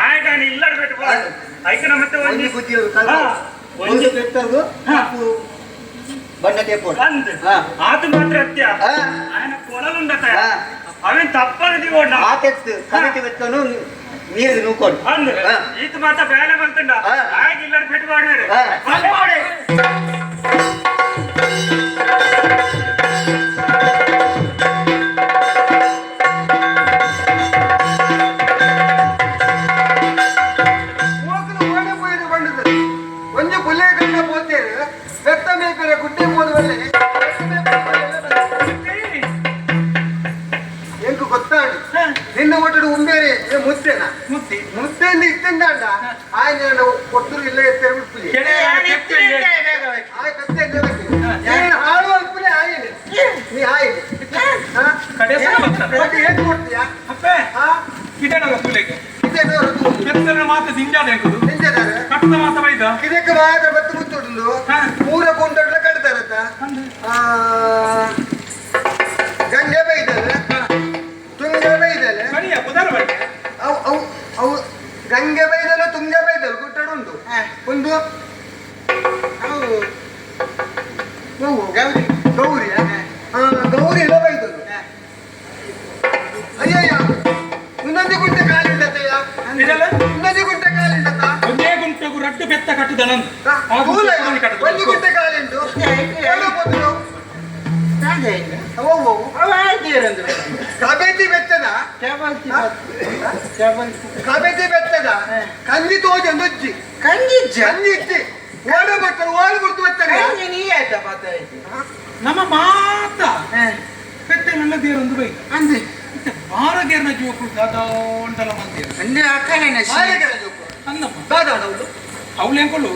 ಆಗ ನೀ ಇಲ್ಲ ಬಿಟ್ಟು ಐಕನ ಮತ್ತೆ ಒಂದು ಒಂದು ಕೆಟ್ಟದು ಹಾಕು ಬಣ್ಣ ಟೇಪ್ ಆತು ಮಾತ್ರ ಅತ್ಯ. ಆಯನ ಕೊಳಲುಂಡ ಅವೇನ್ ತಪ್ಪಾಗದಿ ಓಡ ಆತೆತ್ತು ಕರೆಕ್ಟ್ ಬಿತ್ತನು ನೀರು ನೂಕೊಂಡು. ಅಂದ್ರ ಈತ ಮಾತ್ರ ಬೇಳೆ ಬಂತಂಡ ಆಗ ಇಲ್ಲ ಬಿಟ್ಟು ಮಾಡಬೇಡ ಮಾಡಿ ಎತ್ತರ ಮಾತ ದಿಂಜಾದ ಎಂಕುದು ನಿಂತಿದ್ದಾರೆ ಕಟ್ಟದ ಮಾತ ಬೈದ? ಇದಕ್ಕೆ ಮಾತ್ರ ಬತ್ತು ಮುತ್ತುಂಡು. ಮೂರ ಕುಂಟಡ್ಲ ಕಟ್ತಾರತ್ತ ಗಂಗೆ ಬೈದಲೆ ತುಂಗೆ ಬೈದಲೆ ಕಡಿಯ ಕುದರ ಬಟ್ಟೆ ಅವು ಅವು ಗಂಗೆ ತುಂಗೆ ಒಂದು ಅವು ಗೌರಿ. ರಟ್ಟು ಬೆತ್ತ ಕಟ್ಟಿದ ಒಂದು ಗುಂಟೆ ಕಾಲಿಂದು. ಕಾಬೇತಿ ಬೆತ್ತದ ಕಾಬೇತಿ ಬೆತ್ತದ ಕಂದಿ ತೋಜ ನೊಜ್ಜಿ. ಕಂದಿ ಇತ್ತಿ ಓಡ ಬರ್ತಾರೆ ಓಡ ಬಿಡ್ತು ಬರ್ತಾರೆ ನಮ್ಮ ಮಾತ. ಪೆತ್ತೆ ಮೆಲ್ಲದೇರೊಂದು ಬೈ ಅಂದ್ರೆ? ಬಾರಗೇರ್ನ ಜೋಕು ದಾದೋಂಟಲ ಮಂದಿರ ಮಾಯಗಳ ಜೋಕು ಅಂದಮ್ಮ ದಾದಾ ಅವಳು? ಅವಳು ಎಂಕಲು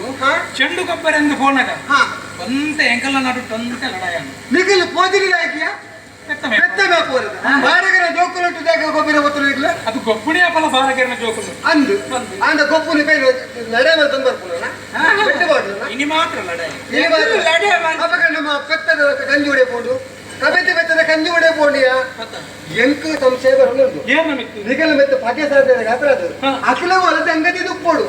ಚೆಂಡು ಕೊಬ್ಬರಿ ಎಂದು ಫೋನ್ ಹಾ. ಒಂತ ಎಂಕಲ್ಲ ನಡು ಟೊಂತೆ ಲಡಾಯ ನಿಖಿಲ್ ಪೋದಿರಿ ಹಾಕಿಯಾ ಬಾರಗರ ಜೋಕುಲಟ್ಟು ಜಾಗ ಗೊಬ್ಬರ ಗೊತ್ತಲು ಇರ್ಲ ಅದು ಗೊಬ್ಬಣಿ ಅಪಲ ಬಾರಗೇರ್ನ ಜೋಕುಲು. ಅಂದು. ಅಂದ. ಗೊಪ್ಪುನ ಕೈ ನಡೆ ಮೇಲೆ ತಂದು ಬರ್ಪುನ ಬೆಟ್ಟ ಬಾಡ್ಲ ಇನಿ ಮಾತ್ರ ನಮ್ಮ ಬೆತ್ತದ ಕಂಜಿ ಹೊಡೆಯಬಹುದು. ಕಬೆತಿ ಬೆತ್ತದ ಕಂಜಿ ಹೊಡೆಯಬಹುದಿಯಾ ಎಂಕು ಸಂಶಯ ಬರಲುಂಟು ಏನ ಮಿತ್ತು ನಿಖಿಲ್ ಮೆತ್ತ ಪಾಕೆ ಸಾಧ್ಯ ಗಾತ್ರ ಅದು ಹಾ. ಅಖಿಲ ಹೊಲ ಸಂಗತಿ ದುಪ್ಪೋಡು.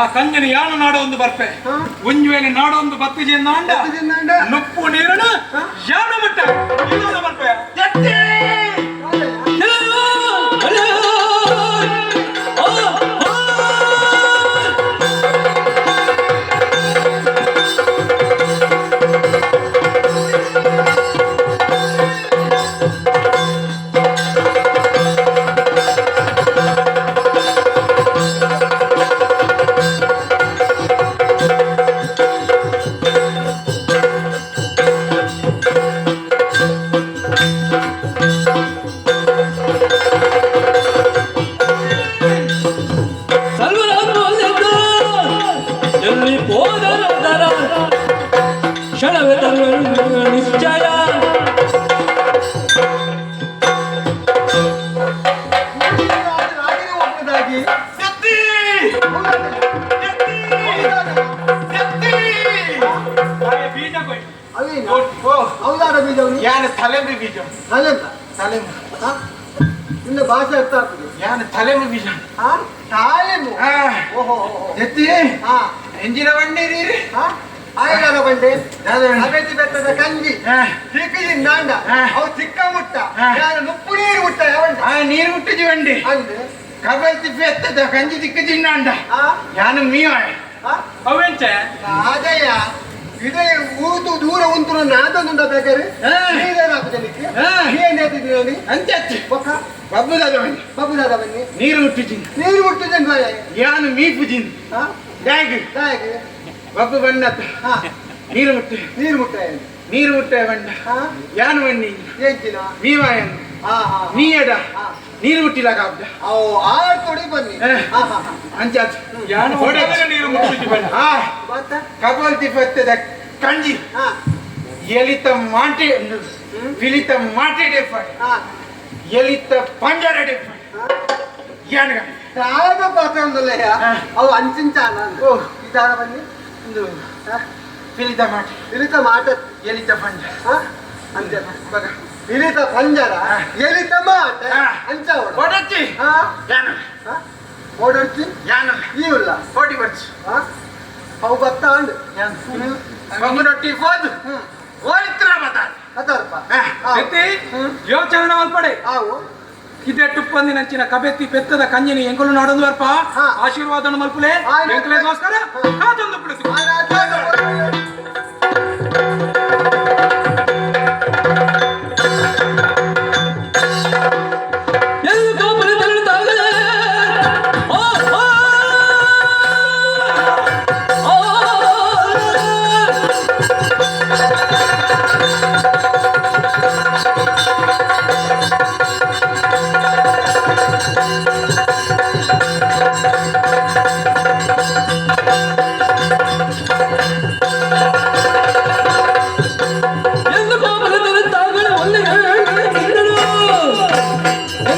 ಆ ಕಂಜನ ಯಾಣ ನಾಡ ಒಂದು ಬರ್ಪೆ. ಒಂಜುವೇಲೆ ನಾಡ ಒಂದು ಬತ್ತಿಜಿ ನಾಂಡ? ನುಪ್ಪು ನೀರನ ಯಾನ ಮಟ್ಟ? ಇಲ್ಲ ಬರ್ಪೆ. ಸರ್ವರಾತ್ಮಲ್ಲಿದ್ದ ಹಾ ತಾಳೆಮು. ಓಹೋ ಎತ್ತಿ. ಹಾ ಎಂಜಿನ ಬಂಡೀರಿ ಹಾ ಆಯ್ಲಾದ ಬಂಡೆ? ಅಗತಿ ಬೆಟ್ಟದ ಕಂಜಿ. ಹಾ. ಸಿಕ್ಕಿದ ನಾಂಡ ಹಾ. ಅವು ಚಿಕ್ಕ ಮುಟ್ಟ ನುಪ್ಪು ನೀರು ಮುಟ್ಟ ಯಾವಂಡ ಆ ನೀರು ಹುಟ್ಟಿಜಿ ಬಂಡಿ. ಅಂದೆ ಕಬಲ್ತಿ ಬೆತ್ತದ ಕಂಜಿ ದಿಕ್ಕ ಜಿನ್ನಾಂಡ ಹಾ ಯಾನು ಮೀವಾಯ ಹಾ ಅವೆಂಚ ರಾಜಯ್ಯ. ಇದೇ ಊತು ದೂರ ಉಂಟು ನಾದೊಂದುಂಡ ಬೇಕಾದ್ರೆ? ಹಾ. ನೀರೇನಾಗ್ತದೆ ನಿಕ್ಕೆ ಹಾ. ನೀನ್ ಇದ್ದೀನಿ ನೋಡಿ ಅಂಚೆ ಅಚ್ಚಿ ಬೊಕ್ಕ ಬಬ್ಬುದಾದ ಬನ್ನಿ ಬಾಬು ದಾದ ಬನ್ನಿ ನೀರು ಹುಟ್ಟಿದ್ದೀನಿ ನೀರು ಮುಟ್ಟಿದ್ದೇನೆ ಬಾಯ ಯಾನು ಮೀಪುಜಿನ್ ಹೇಗೆ? ಹೇಗೆ? ಬಬ್ಬು ಬಣ್ಣ ನೀರು ಮುಟ್ಟೆ. ನೀರು ಮುಟ್ಟ ನೀರು ಮುಟ್ಟೆ ಬಣ್ಣ. ಯಾನು ಬನ್ನಿ ಏಂಚಿನ ಮೀವಾಯನ್. ಹಾ ಹಾ ನೀ ಎಡ ಹಾ. ನೀರು ಮುಟ್ಟಿಲ್ಲ ಕಾಬ್ದ ಅವು ಆರು ಕೊಡಿ ಬನ್ನಿ. ಹಾ. ಹಾ ಹಾ ಹಾ. ಅಂಚೆ ಅಚ್ಚಿ ಯಾನು ನೀರು ಮುಟ್ಟಿಸಿ ಬಣ್ಣ ಹಾ. ಬಂತ ಕಬಲ್ತಿ ಪತ್ತದ ಕಂಜಿ. ಹಾ. ಎಲಿತ ಮಾಟಿ ಫಿಲಿತ ಮಾಟಿ ಡೆಫೈ ಹಾ. ಎಲಿತ ಪಂಜರ ಡೆಫೈ ಹಾ. ಯಾನ್ಗ? ಯಾವ್ದು ಪಾತ್ರ ಒಂದಲ್ಲ ಹಾ. ಅವು ಅಂಚಿಂಚಾನ ಓ. ಇದಾರ ಬನ್ನಿ. ಇದು ಹಾ. ಫಿಲಿತ ಮಾಟಿ. ಇಳಿತ ಮಾಟ ಎಲಿತ ಪಂಜರ. ಹಾ. ಅಂತೆ ಬಗ. ಇಳಿತ ಪಂಜರ ಎಲಿತ ಮಾಟ ಹಾ. ಅಂಚ ಓಡ ಕೊಡಚ್ಚಿ ಹಾ. ಯಾನ ಹಾ. ಓಡರ್ಚಿ ಯಾನ ಈ ಉಲ್ಲ ಕೋಟಿ ಬರ್ಚಿ. ಹಾ. ಅವು ಬತ್ತ ಅಂಡ್ ಯಾನ? ಬಂಗುನೊಟ್ಟಿ ಹೋದು. ಹ್ಮ್. ಹೋಯ್ತ್ರ ಮತ ಹತ್ತಾರಪ್ಪ ಎತ್ತಿ ಯೋಚನೆ ಮಲ್ಪಡೆ ಅವು ಇದೇ ಟುಪ್ಪಂದಿನಂಚಿನ ಕಬೆತ್ತಿ ಪೆತ್ತದ ಕಂಜಿನಿ ಎಂಕಲು ನಾಡೊಂದು ಬರ್ಪ ಹಾ. ಆಶೀರ್ವಾದನ ಮಲ್ಪುಲೆ. ಎಂಕಲೇಗೋಸ್ಕರ. ಕಾದೊಂದು ಬಿಡಿಸಿ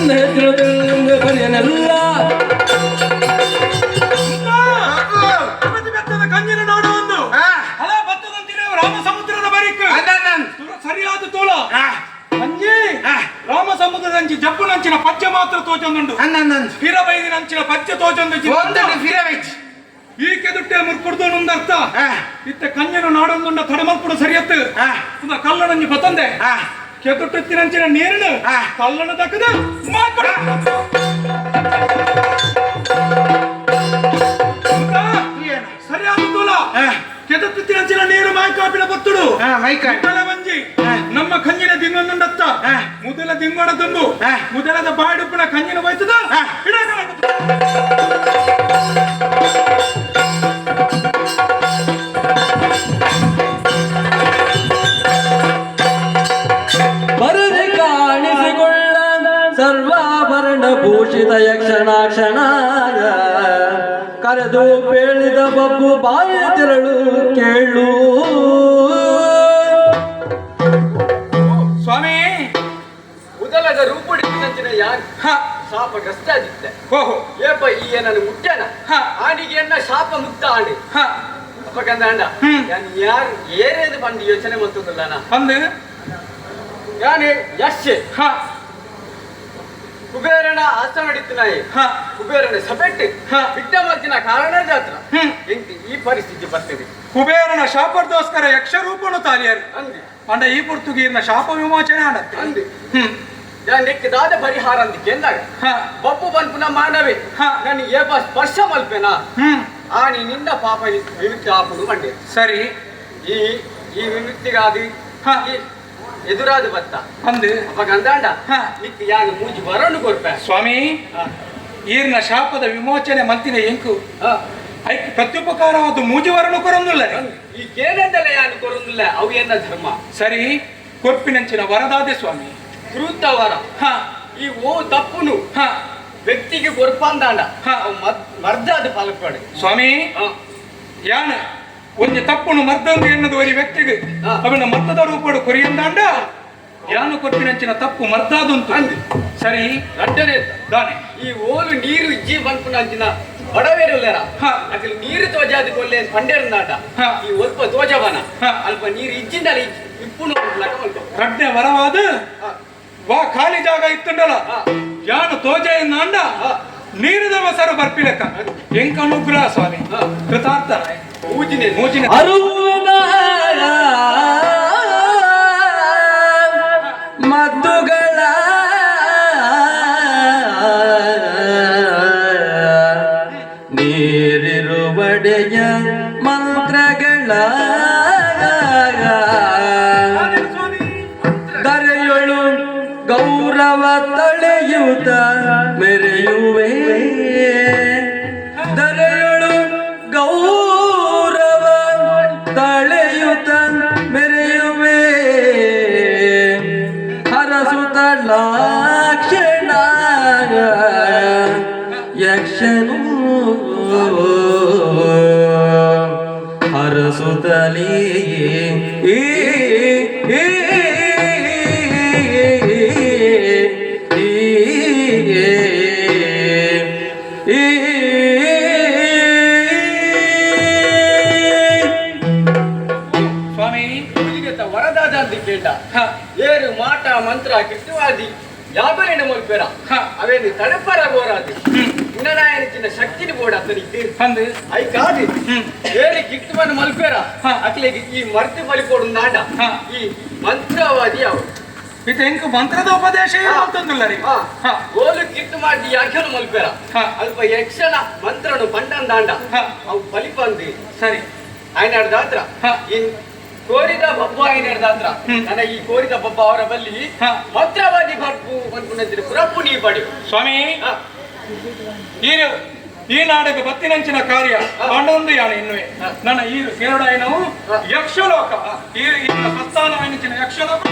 ನನ್ನ ಹೆಸರು ಬರೆಯನಲ್ಲ ರಾಮ ಸಮುದ್ರದ ಸರಿಯಾದ ತೋಲ ಕಂಜಿ ರಾಮ ಸಮುದ್ರದಂಚಿ ಜಬ್ಬು ನಂಚಿನ ಪಜ್ಜ ಮಾತ್ರ ತೋಚೊಂದುಂಡು ಫಿರಬೈದಿ ನಂಚಿನ ಪಜ್ಜ ತೋಚೊಂದು ಈ ಕೆದುಟ್ಟೆ ಮುರ್ಕುಡ್ದು ಅರ್ಥ ಇತ್ತ ಕಂಜನ ನಾಡೊಂದುಂಡ ತಡಮಲ್ಪುಡ ಸರಿಯತ್ತು. ಉಂದ ಕಲ್ಲಣಂಜಿ ಬತ್ತಂದೆ. ಕೆದುಟ್ಟುತ್ತಿನಂಚಿನ ನೀರಿನ ಕಲ್ಲಣ ದಕ್ಕದ ಮಾಕಡ ಸರಿಯಾದ ತೋಲ ಕೆದುಟ್ಟುತ್ತಿನಂಚಿನ ನೀರು ಮಾಯ್ಕಾಪಿನ ಬತ್ತುಡು ಮೊದಲ ಒಂಜಿ ನಮ್ಮ ಕಂಜಿನ ದಿಂಗೊಂದುಂಡತ್ತ ಮೊದಲ ದಿಂಗೋಡ ತುಂಬು ಮೊದಲದ ಬಾಡುಪುನ ಕಂಜಿನ ಬಯತದ ಬರದೆ ಯಕ್ಷಣಾಕ್ಷಣಾಯ ಕರೆದು ಬೇಳಿದ ಬಬ್ಬು ಬಾಯಿ ತೆರಳು ಕೇಳು. ಸ್ವಾಮಿ ಮೊದಲದ ರೂಪುಡಿಸಿದಂಚಿನ ಯಾರು? ಶಾಪ ಕಷ್ಟ ಆದಿತ್ತೆ ಓಹೋ ಏಪ ಈ ಏನನ್ನು ಮುಟ್ಟೆನ ಆಡಿಗೆಯನ್ನ ಶಾಪ ಮುಕ್ತ ಆಡಿ. ಯಾನ್ ಯಾರ್ ಏರೇದು ಬಂದು ಯೋಚನೆ ಮಾಡ್ತದಲ್ಲ ನಾ? ಅಂದು ಯಾನ್ ಯಶ್. ಹ. ಕುಬೇರನ ಆಸ್ಥಾನ ನಡೀತಿನಾಯಿ ಹ ಕುಬೇರನ ಸಪೆಟ್ಟು ಹ. ಬಿಟ್ಟ ಮತ್ತಿನ ಕಾರಣ ಜಾತ್ರ ಹ್ಮ್. ಎಂತಿ ಈ ಪರಿಸ್ಥಿತಿ ಬರ್ತದೆ ಕುಬೇರನ ಶಾಪರ್ದೋಸ್ಕರ ಯಕ್ಷ ರೂಪನು ತಾಲಿಯರು ಅಂದಿ ಅಂಡ ಈ ಪುರ್ತುಗೀರ್ನ ಶಾಪ ವಿಮೋಚನೆ ಆಡತ್ತೆ ಅಂದಿ ಹ್ಮ್ ಯಾನ್ ನೆಕ್ಕದಾದ ಪರಿಹಾರ ಅಂದಿಕ್ಕೆ ಎಂದಾಗ ಹ ಬಪ್ಪು ಬಂದ್ಪುನ ಮಾನವೇ ಹ. ನಾನು ಏಪ ಸ್ಪರ್ಶ ಮಲ್ಪೆನಾ ಹ್ಮ್ ಆನಿ ನಿನ್ನ ಪಾಪ ವಿಮುಕ್ತಿ ಆಪುಡು ಬಂಡೆ ಸರಿ ಈ ಈ ವಿಮುಕ್ತಿಗಾದಿ ಹ. ಈ ಎದುರಾದ ಬತ್ತ ಅಂದು? ಅಪ್ಪ ಗಂಧಾಂಡ ಹ. ನಿಕ್ ಯಾನು ಮೂಜಿ ಬರೋನು ಕೊರ್ಪೆ ಸ್ವಾಮಿ ಈರ್ನ ಶಾಪದ ವಿಮೋಚನೆ ಮಂತಿನ ಎಂಕು? ಐಕ್ ಪ್ರತ್ಯುಪಕಾರವಾದ ಮೂಜಿವರನು ಕೊರೊಂದಿಲ್ಲ ಈ ಕೇನೆಂದಲೆ ಯಾನು ಕೊರುಂದಿಲ್ಲ? ಅವು ಧರ್ಮ? ಸರಿ ಕೊರ್ಪಿನಂಚಿನ ವರದಾದೆ ಸ್ವಾಮಿ. ಕೃತವರ ಹ. ಈ ಓ ತಪ್ಪುನು. ಹ. ವ್ಯಕ್ತಿಗೆ ಕೊರ್ಪಂದಾಂಡ. ಮರ್ದಾದ ಪಾಲಕ್ಕೊಡೆ ಸ್ವಾಮಿ ಯಾನ? ಒಂದು ತಪ್ಪುನು ಮರ್ದಂದು ಎನ್ನದು ಒರಿ ವ್ಯಕ್ತಿಗೆ. ಹಾ. ಅವನ ಮತ್ತದ ರೂಪಡು ಕೊರಿಯಂದಾಂಡ ಯಾನು ಕೊಟ್ಟಿನಂಚಿನ ತಪ್ಪು ಮರ್ದಾದುಂಟು ಅಂದು. ಸರಿ ರಡ್ಡನೆ ದಾನೆ. ಈ ಓಲು ನೀರು ಇಜ್ಜಿ ಬಂದ್ಕೊಂಡು ಅಂಚಿನ ಬಡವೇರಲ್ಲೇರ ಅದ್ರಲ್ಲಿ ನೀರು ತೋಜಾದಿ ಕೊಲ್ಲೆ ಪಂಡೇರಂದಾಟ ಹ. ಈ ಒಲ್ಪ ತೋಜವನ. ಹ. ಅಲ್ಪ ನೀರು ಇಜ್ಜಿಂದಲ ಇಪ್ಪುನು ಲಕ ಮಲ್ಪ ರಡ್ಡೆ ವರವಾದ ಹ. ವಾ ಖಾಲಿ ಜಾಗ ಇತ್ತುಂಡಲ. ಹ. ಯಾನು ತೋಜ ಎಂದಾಂಡ ನೀರು ನೀರಿದ ಬರ್ಪಿಲಕ್ಕ ಎಂಕ ಅನುಗ್ರಹ ಸ್ವಾಮಿ ಹ. ಮದ್ದುಗಳ ನೀರಿರುವಡೆಯ ಮಂತ್ರಗಳ ಹರಸುತ್ತಲೇ ಈ ಈ ಸ್ವಾಮಿ ಹುಲಿಗೆತ ವರದಾದಂತಿ ಕೇಂಡ ಹ, ಏರು ಮಾಟ ಮಂತ್ರ ಕಿಟ್ಟುವಾದಿ ಯಾಬಲಿನ ಮುಲ್ಪೆರ ಹ. ಅವೇನು ತಡಪರ ಗೋರಾದಿ ಇನ್ನನಾಯನ ಚಿನ್ನ ಶಕ್ತಿನಿ ಬೋಡ ಅತನಿಗೆ ಅಂದು ಐ ಕಾದಿ ಹ್ಮ್. ಏರಿ ಕಿಟ್ಟುವನ ಮಲ್ಪೆರ ಹ. ಅಕ್ಲೆಗೆ ಈ ಮರ್ತಿ ಬಲಿ ಕೊಡು ನಾಡ ಹ. ಈ ಮಂತ್ರವಾದಿ ಅವು ಇದು ಹೆಂಗ್ ಮಂತ್ರದ ಉಪದೇಶ ಹೇಳ್ತಂದಿಲ್ಲ ರೀ ಹ. ಹ, ಓಲು ಕಿಟ್ಟು ಮಾಡಿ ಯಾಕೆನು ಮಲ್ಪೆರ ಹ. ಅಲ್ಪ ಯಕ್ಷಣ ಮಂತ್ರನು ಪಂಡನ್ ದಾಂಡ ಹ. ಅವು ಫಲಿಪಂದಿ ಸರಿ ఆయన దాత్ర హ. ఈ కోరిక బొబ్బ ఆయన దాత్ర హ్మ్. ನನ್ನ ಈ ಕೋರಿದ ಬೊಬ್ಬ ಅವರ ಬಲ್ಲಿ ಹ. ಮಂತ್ರವಾದಿ ಬರ್ಪು ಅನ್ಕೊಂಡ್ರೆ ಪುರಪ್ಪು ನೀ ಪಡಿ ಸ್ವಾಮಿ ಈ ಈ ನಾಡಿಗೆ ಬತ್ತಿನಂಚಿನ ಕಾರ್ಯ ಹನ್ನೊಂದು ಯಾಣ ಇನ್ನುವೆ. ನನ್ನ ಈ ಕೇರಳಾಯನವು ಯಕ್ಷಲೋಕ. ಈ ಈ ಪ್ರಸ್ಥಾನವಾಯಿನಚಿನ ಯಕ್ಷಲೋಕ.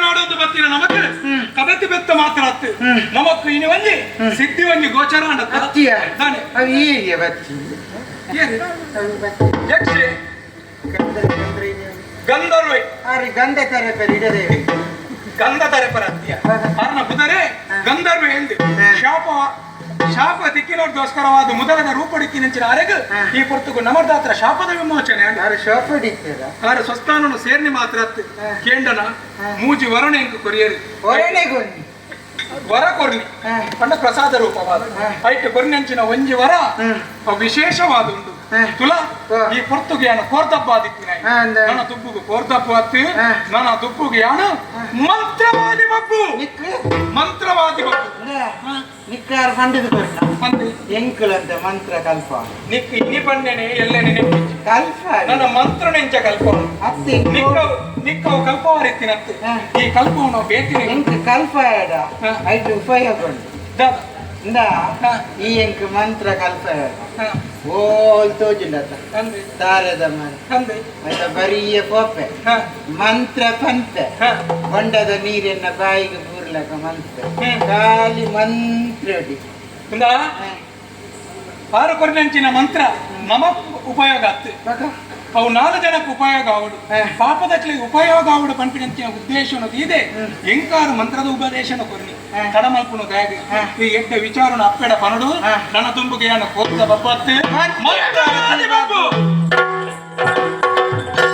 ನಾಡೋದು ಬತ್ತಿನ ನಮಕ್ ಕದತಿ ಬೆತ್ತ ಮಾತ್ರ ಅತ್ತು ನಮಕ್ ಇನಿ ಒಂಜಿ ಸಿದ್ಧಿ ಒಂಜಿ ಗೋಚರ ಅಂಡತ್ತ ಅತ್ತಿಯ ದಾನೆ. ಅವು ಗಂಧ. ಗಂಧರ್ವೆ. ಗಂಧ ತರ ಕರೀಡದೆ ಗಂಧ ತರೆಪರ ಅತ್ತಿಯ ಕಾರಣ ಬುಧರೆ ಗಂಧರ್ವೆ ಎಂದು. ಹ. ಶಾಪ ದಿಕ್ಕಿನೋರ್ಗೋಸ್ಕರವಾದ ಮುದರದ ರೂಪಡಿಕ್ಕಿನಂಚಿನ ಅರೆಗು. ಈ ಪೊರ್ತುಗು ನಮರ್ದಾತ್ರ ಶಾಪದ ವಿಮೋಚನೆ. ಹೊಡಿತೀರ ಸ್ವಸ್ಥಾನನು ಸೇರ್ನಿ ಮಾತ್ರ. ಕೇಂಡನ ಮೂಜಿ ವರಣೆ ಎಂದು ಕೊರಿಯರು. ವರ ಕೊರ್ನಿ. ಪಂಡ ಪ್ರಸಾದ ರೂಪವಾದ. ಐಟ್ ಕೊರ್ನಂಚಿನ ಒಂಜಿ ವರ. ವಿಶೇಷವಾದ ಉಂಟು. ತುಲ. ಈ ಪೊರ್ತುಗೆ ಯಾನ ಕೋರ್ದಪ್ಪ ಆದಿತ್ತಿನ ನನ್ನ ತುಪ್ಪುಗು ಕೋರ್ದಪ್ಪ ಅತ್ತಿ. ನನ್ನ ತುಪ್ಪುಗೆ ಯಾನ? ಮಂತ್ರವಾದಿ ನಿಕ್ಕು ಮಂತ್ರವಾದಿ ಬಬ್ಬು ನಿಕ್ಕಾರ ಪಂಡಿತ ಮಂದಿ ಮಂತ್ರ ಕಲ್ಪ. ನಿಕ್ ಇನಿ ಪಂಡೆನೆ ಎಲ್ಲೇನೆ ಕಲ್ಪ ನನ್ನ ಮಂತ್ರ ನೆಂಚ ಕಲ್ಪ. ಅತ್ತಿ ನಿಕ್ಕ ನಿಕ್ಕವು ಕಲ್ಪವಾರಿತ್ತಿನತ್ತು. ಈ ಕಲ್ಪವನ್ನು ಬೇತಿನ ಕಲ್ಪ. ಐದು ಉಪಯೋಗ ಉಂಟು ಇಂದ. ಈ ಎಂಕ್ ಮಂತ್ರ ಕಲ್ಪ. ಓಲ್ ತೋಜಿಲ್ಲ ತಾರದ ಮನೆ ಆಯ್ತಾ ಬರೀಯ ಪೋಪೆ ಹ. ಮಂತ್ರ ಪಂತೆ. ಹ. ಹೊಂಡದ ನೀರನ್ನ ಬಾಯಿಗೆ ಬೂರ್ಲಕ ಮಂತ್ರ. ಖಾಲಿ ಮಂತ್ರ. ಆರು ಮಂತ್ರ ನಮ ಉಪಯೋಗ ಆಗ್ತದೆ. ಅವು ನಾಲ್ಕು ಜನಕ್ಕೆ ಉಪಯೋಗ ಆವಡು ಪಾಪದಕ್ಕೆ ಉಪಯೋಗ ಆವಡು ಪಂಪಿನಂಚಿನ ಉದ್ದೇಶ ಅನ್ನೋದು ಇದೆ. ಎಂಕಾರು ಮಂತ್ರದ ಉಪದೇಶನ ಕೊರ್ನಿ ದಾಗೆ ಹ. ಈ ಎಡ್ಡ ವಿಚಾರನ ಅಪ್ಪೆಡ ಪನಡು ಹ. ನನ್ನ